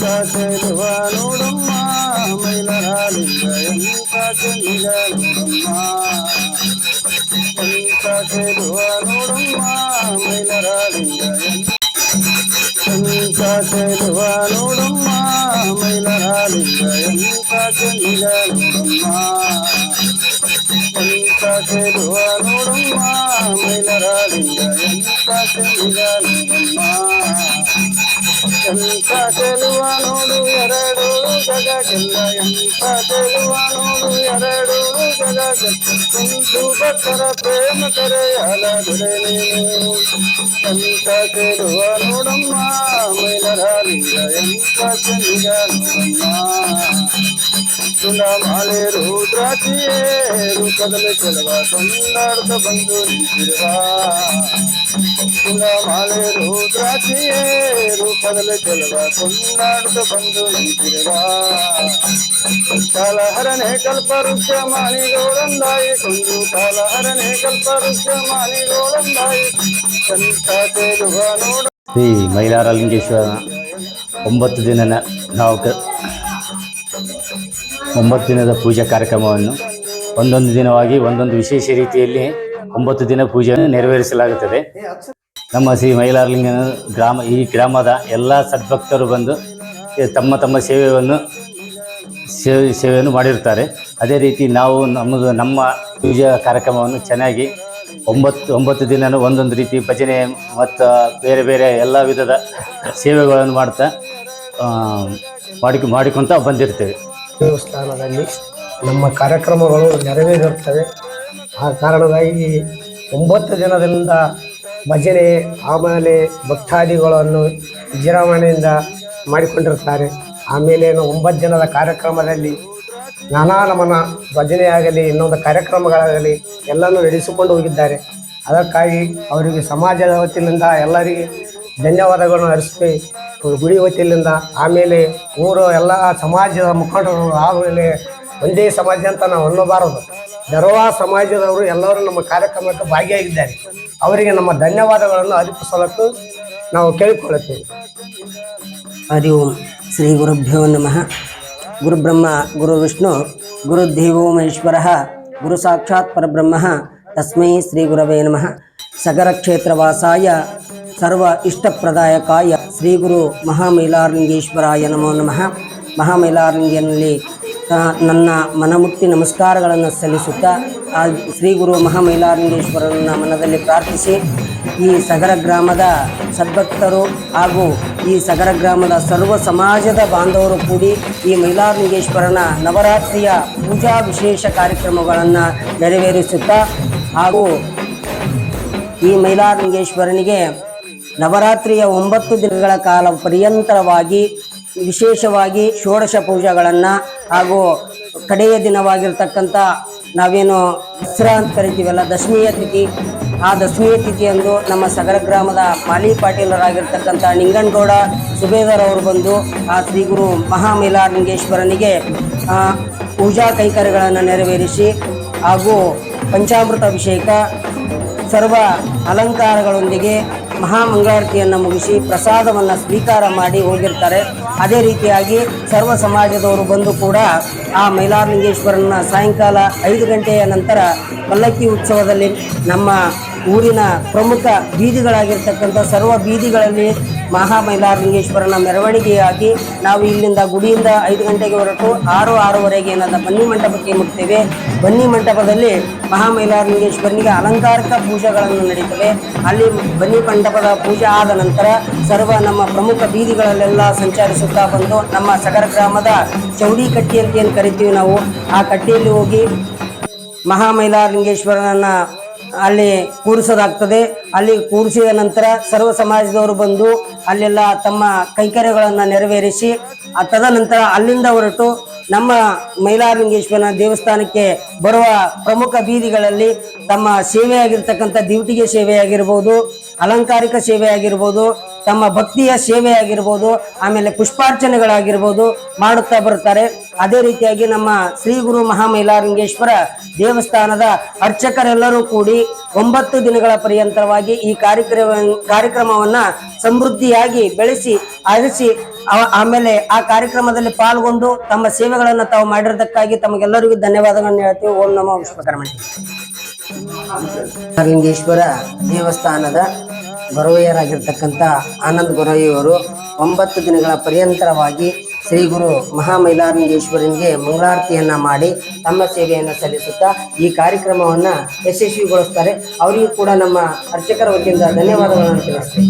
కాకలువాడమ్మా మైలరాలి కాకలువాడమ్మా కాకలువాడమ్మా మైలరాలి కాకలువాడమ్మా మైలరాలి కాకలువాడమ్మా కాకలువాడమ్మా మైలరాలి కాకలువాడమ్మా ఎంత ఎరడు జగకిల్ల ఎంత తెలువనుడు ఎరడు జగకుంటు భక్ತರ ప్రేమ కరయాలదుడే నేను ఎంత తెలువనుడమ్మా మైలరాలింగ ఎంత చెందిగా ಎರಡು ಜಗಕ್ಕೆಲ್ಲ ಎಂತ ಚೆಲುವ ನೋಡು ಎರಡು ಜಗಕ್ಕೆಲ್ಲ ಕುಂತು ಭಕ್ತರ ಪ್ರೇಮ ಕರೆಯಲ ಬಿಡೆ ನೀನು ಎಂತ ಚೆಲುವ ನೋಡಮ್ಮ ಮೈಲರಾಲಿಂಗ ಎಂತ ಚೆನ್ನಿಗ ನೋಡಮ್ಮ ಸುಂದ ಮಾಲೆ ರುದ್ರಾಕ್ಷಿಯೇ ರೂಪದಲ್ಲಿ ಕೆಲವ ಸುಂದರದ ಬಂದು ನಿಂತಿರುವ. ಸುಂದ ಮಾಲೆ ರುದ್ರಾಕ್ಷಿಯೇ ರೂಪದಲ್ಲಿ ಕೆಲವ ಸುಂದರದ ಬಂದು ನಿಂತಿರುವ ಕಾಲಹರನೆ ಕಲ್ಪ ವೃಕ್ಷ ಮಾಣಿಗೋಳಂದಾಯಿ ಕೊಂದು ಕಾಲಹರನೆ ಕಲ್ಪ ಶ್ರೀ ಮೈಲಾರಲಿಂಗೇಶ್ವರ, ಒಂಬತ್ತು ದಿನ ನಾವು ಒಂಬತ್ತು ದಿನದ ಪೂಜಾ ಕಾರ್ಯಕ್ರಮವನ್ನು ಒಂದೊಂದು ದಿನವಾಗಿ ಒಂದೊಂದು ವಿಶೇಷ ರೀತಿಯಲ್ಲಿ ಒಂಬತ್ತು ದಿನ ಪೂಜೆಯನ್ನು ನೆರವೇರಿಸಲಾಗುತ್ತದೆ. ನಮ್ಮ ಶ್ರೀ ಮೈಲಾರಲಿಂಗ ಗ್ರಾಮ, ಈ ಗ್ರಾಮದ ಎಲ್ಲ ಸದ್ಭಕ್ತರು ಬಂದು ತಮ್ಮ ತಮ್ಮ ಸೇವೆಯನ್ನು ಸೇವೆ ಸೇವೆಯನ್ನು ಮಾಡಿರ್ತಾರೆ ಅದೇ ರೀತಿ ನಾವು ನಮ್ಮದು ನಮ್ಮ ಪೂಜಾ ಕಾರ್ಯಕ್ರಮವನ್ನು ಚೆನ್ನಾಗಿ ಒಂಬತ್ತು ಒಂಬತ್ತು ದಿನನೂ ಒಂದೊಂದು ರೀತಿ ಭಜನೆ ಮತ್ತು ಬೇರೆ ಬೇರೆ ಎಲ್ಲ ವಿಧದ ಸೇವೆಗಳನ್ನು ಮಾಡ್ತಾ ಮಾಡಿ ಮಾಡಿಕ ಮಾಡಿಕೊತ ಬಂದಿರ್ತೇವೆ. ದೇವಸ್ಥಾನದಲ್ಲಿ ನಮ್ಮ ಕಾರ್ಯಕ್ರಮಗಳು ನೆರವೇರುತ್ತವೆ. ಆ ಕಾರಣವಾಗಿ ಒಂಬತ್ತು ದಿನದಿಂದ ಭಜನೆ, ಆಮೇಲೆ ಭಕ್ತಾದಿಗಳನ್ನು ವಿಜೃಂಭಣೆಯಿಂದ ಮಾಡಿಕೊಂಡಿರ್ತಾರೆ. ಆಮೇಲೆ ಒಂಬತ್ತು ದಿನದ ಕಾರ್ಯಕ್ರಮದಲ್ಲಿ ನಾನಾ ನಮನ ಭಜನೆಯಾಗಲಿ, ಇನ್ನೊಂದು ಕಾರ್ಯಕ್ರಮಗಳಾಗಲಿ ಎಲ್ಲನೂ ನಡೆಸಿಕೊಂಡು ಹೋಗಿದ್ದಾರೆ. ಅದಕ್ಕಾಗಿ ಅವರಿಗೆ ಸಮಾಜದ ವತಿಯಿಂದ ಎಲ್ಲರಿಗೆ ಧನ್ಯವಾದಗಳನ್ನು ಅರ್ಪಿಸಿ ಗುಡಿ ವತಿಯಿಂದ ಆಮೇಲೆ ಊರು ಎಲ್ಲ ಸಮಾಜದ ಮುಖಂಡರು ಆಮೇಲೆ ಒಂದೇ ಸಮಾಜ ಅಂತ ನಾವು ಅನ್ನಬಾರದು. ಧರ್ವಾ ಸಮಾಜದವರು ಎಲ್ಲರೂ ನಮ್ಮ ಕಾರ್ಯಕ್ರಮಕ್ಕೆ ಭಾಗಿಯಾಗಿದ್ದಾರೆ. ಅವರಿಗೆ ನಮ್ಮ ಧನ್ಯವಾದಗಳನ್ನು ಅರ್ಪಿಸಲಕ್ಕೂ ನಾವು ಕೇಳಿಕೊಳ್ಳುತ್ತೇವೆ. ಹರಿ ಓಂ. ಶ್ರೀ ಗುರುಭ್ಯೋ ನಮಃ. ಗುರುಬ್ರಹ್ಮ ಗುರು ವಿಷ್ಣು ಗುರುದೇವೋ ಮಹೇಶ್ವರ, ಗುರು ಸಾಕ್ಷಾತ್ ಪರಬ್ರಹ್ಮ, ತಸ್ಮೈ ಶ್ರೀ ಗುರವೇ ನಮಃ. ಸಗರ ಕ್ಷೇತ್ರವಾಸಾಯ ಸರ್ವ ಇಷ್ಟಪ್ರದಾಯಕಾಯ ಶ್ರೀ ಗುರು ಮಹಾಮೈಲಾರಲಿಂಗೇಶ್ವರಾಯ ನಮೋ ನಮಃ. ಮಹಾಮೈಲಾರಲಿಂಗನಲ್ಲಿ ಆ, ನನ್ನ ಮನಮುಟ್ಟಿ ನಮಸ್ಕಾರಗಳನ್ನು ಸಲ್ಲಿಸುತ್ತಾ ಆ ಶ್ರೀ ಗುರು ಮಹಾಮೈಲಾರಲಿಂಗೇಶ್ವರನ ಮನದಲ್ಲಿ ಪ್ರಾರ್ಥಿಸಿ ಈ ಸಗರ ಗ್ರಾಮದ ಸದ್ಭಕ್ತರು ಹಾಗೂ ಈ ಸಗರ ಗ್ರಾಮದ ಸರ್ವ ಸಮಾಜದ ಬಾಂಧವರು ಕೂಡಿ ಈ ಮೈಲಾರಲಿಂಗೇಶ್ವರನ ನವರಾತ್ರಿಯ ಪೂಜಾ ವಿಶೇಷ ಕಾರ್ಯಕ್ರಮಗಳನ್ನು ನೆರವೇರಿಸುತ್ತಾ ಹಾಗೂ ಈ ಮೈಲಾರಲಿಂಗೇಶ್ವರನಿಗೆ ನವರಾತ್ರಿಯ ಒಂಬತ್ತು ದಿನಗಳ ಕಾಲ ಪರ್ಯಂತರವಾಗಿ ವಿಶೇಷವಾಗಿ ಷೋಡಶ ಪೂಜೆಗಳನ್ನು ಹಾಗೂ ಕಡೆಯ ದಿನವಾಗಿರ್ತಕ್ಕಂಥ ನಾವೇನು ದಸರಾ ಅಂತ ಕರಿತೀವಲ್ಲ, ದಶಮಿಯ ತಿಥಿ, ಆ ದಶಮಿಯ ತಿಥಿಯಂದು ನಮ್ಮ ಸಗರ ಗ್ರಾಮದ ಮಾಲಿ ಪಾಟೀಲರಾಗಿರ್ತಕ್ಕಂಥ ನಿಂಗನಗೌಡ ಸುಬೇದಾರ್ ಅವರು ಬಂದು ಆ ಶ್ರೀ ಗುರು ಪೂಜಾ ಕೈಕರ್ಯಗಳನ್ನು ನೆರವೇರಿಸಿ ಹಾಗೂ ಪಂಚಾಮೃತ ಅಭಿಷೇಕ ಸರ್ವ ಅಲಂಕಾರಗಳೊಂದಿಗೆ ಮಹಾಮಂಗಳಾರತಿಯನ್ನು ಮುಗಿಸಿ ಪ್ರಸಾದವನ್ನು ಸ್ವೀಕಾರ ಮಾಡಿ ಹೋಗಿರ್ತಾರೆ. ಅದೇ ರೀತಿಯಾಗಿ ಸರ್ವ ಸಮಾಜದವರು ಬಂದು ಕೂಡ ಆ ಮೈಲಾರಲಿಂಗೇಶ್ವರನ ಸಾಯಂಕಾಲ ಐದು ಗಂಟೆಯ ನಂತರ ಪಲ್ಲಕ್ಕಿ ಉತ್ಸವದಲ್ಲಿ ನಮ್ಮ ಊರಿನ ಪ್ರಮುಖ ಬೀದಿಗಳಾಗಿರ್ತಕ್ಕಂಥ ಸರ್ವ ಬೀದಿಗಳಲ್ಲಿ ಮಹಾಮೈಲಾರಲಿಂಗೇಶ್ವರನ ಮೆರವಣಿಗೆಯಾಗಿ ನಾವು ಇಲ್ಲಿಂದ ಗುಡಿಯಿಂದ ಐದು ಗಂಟೆಗೆ ಹೊರಟು ಆರು ಆರೂವರೆಗೆ ನನ್ನ ಬನ್ನಿ ಮಂಟಪಕ್ಕೆ ಮುಟ್ತೇವೆ. ಬನ್ನಿ ಮಂಟಪದಲ್ಲಿ ಮಹಾಮೈಲಾರಲಿಂಗೇಶ್ವರನಿಗೆ ಅಲಂಕಾರಿಕ ಪೂಜೆಗಳನ್ನು ನಡೀತವೆ. ಅಲ್ಲಿ ಬನ್ನಿ ಮಂಟಪದ ಪೂಜೆ ಆದ ನಂತರ ಸರ್ವ ನಮ್ಮ ಪ್ರಮುಖ ಬೀದಿಗಳಲ್ಲೆಲ್ಲ ಸಂಚರಿಸುತ್ತಾ ಬಂದು ನಮ್ಮ ಸಗರ ಗ್ರಾಮದ ಚೌಡಿ ಕಟ್ಟಿ ಅಂತ ಏನು ಕರಿತೀವಿ ನಾವು, ಆ ಕಟ್ಟಿಯಲ್ಲಿ ಹೋಗಿ ಮಹಾಮೈಲಾರಲಿಂಗೇಶ್ವರನನ್ನು ಅಲ್ಲಿ ಕೂರಿಸೋದಾಗ್ತದೆ. ಅಲ್ಲಿ ಕೂರಿಸಿದ ನಂತರ ಸರ್ವ ಸಮಾಜದವರು ಬಂದು ಅಲ್ಲೆಲ್ಲ ತಮ್ಮ ಕೈಕರ್ಯಗಳನ್ನು ನೆರವೇರಿಸಿ ತದನಂತರ ಅಲ್ಲಿಂದ ಹೊರಟು ನಮ್ಮ ಮೈಲಾರಲಿಂಗೇಶ್ವರನ ದೇವಸ್ಥಾನಕ್ಕೆ ಬರುವ ಪ್ರಮುಖ ಬೀದಿಗಳಲ್ಲಿ ತಮ್ಮ ಸೇವೆಯಾಗಿರ್ತಕ್ಕಂಥ ದಿವಟಿಗೆ ಸೇವೆಯಾಗಿರ್ಬೋದು, ಅಲಂಕಾರಿಕ ಸೇವೆ ಆಗಿರ್ಬೋದು ತಮ್ಮ ಭಕ್ತಿಯ ಸೇವೆ ಆಗಿರ್ಬೋದು ಆಮೇಲೆ ಪುಷ್ಪಾರ್ಚನೆಗಳಾಗಿರ್ಬೋದು ಮಾಡುತ್ತಾ ಬರುತ್ತಾರೆ. ಅದೇ ರೀತಿಯಾಗಿ ನಮ್ಮ ಶ್ರೀ ಗುರು ಮಹಾಮೈಲಾರಂಗೇಶ್ವರ ದೇವಸ್ಥಾನದ ಅರ್ಚಕರೆಲ್ಲರೂ ಕೂಡಿ ಒಂಬತ್ತು ದಿನಗಳ ಪರ್ಯಂತರವಾಗಿ ಈ ಕಾರ್ಯಕ್ರಮ, ಕಾರ್ಯಕ್ರಮವನ್ನ ಸಮೃದ್ಧಿಯಾಗಿ ಬೆಳೆಸಿ, ಆರಿಸಿ ಆಮೇಲೆ ಆ ಕಾರ್ಯಕ್ರಮದಲ್ಲಿ ಪಾಲ್ಗೊಂಡು ತಮ್ಮ ಸೇವೆಗಳನ್ನು ತಾವು ಮಾಡಿರೋದಕ್ಕಾಗಿ ತಮಗೆಲ್ಲರಿಗೂ ಧನ್ಯವಾದಗಳನ್ನು ಹೇಳ್ತೀವಿ. ಓಂ ನಮೋ ವಿಶ್ವಕರ್ಮಣಿ. ಲಿಂಗೇಶ್ವರ ದೇವಸ್ಥಾನದ ಗೊರವೆಯರಾಗಿರ್ತಕ್ಕಂಥ ಆನಂದ್ ಗೊರವೆಯವರು ಒಂಬತ್ತು ದಿನಗಳ ಪರ್ಯಂತರವಾಗಿ ಶ್ರೀ ಗುರು ಮಹಾಮೈಲಾರಂಗೇಶ್ವರನಿಗೆ ಮಂಗಳಾರತಿಯನ್ನು ಮಾಡಿ ತಮ್ಮ ಸೇವೆಯನ್ನು ಸಲ್ಲಿಸುತ್ತಾ ಈ ಕಾರ್ಯಕ್ರಮವನ್ನು ಯಶಸ್ವಿಗೊಳಿಸ್ತಾರೆ. ಅವರಿಗೂ ಕೂಡ ನಮ್ಮ ಅರ್ಚಕರ ವತಿಯಿಂದ ಧನ್ಯವಾದಗಳನ್ನು ತಿಳಿಸ್ತೇವೆ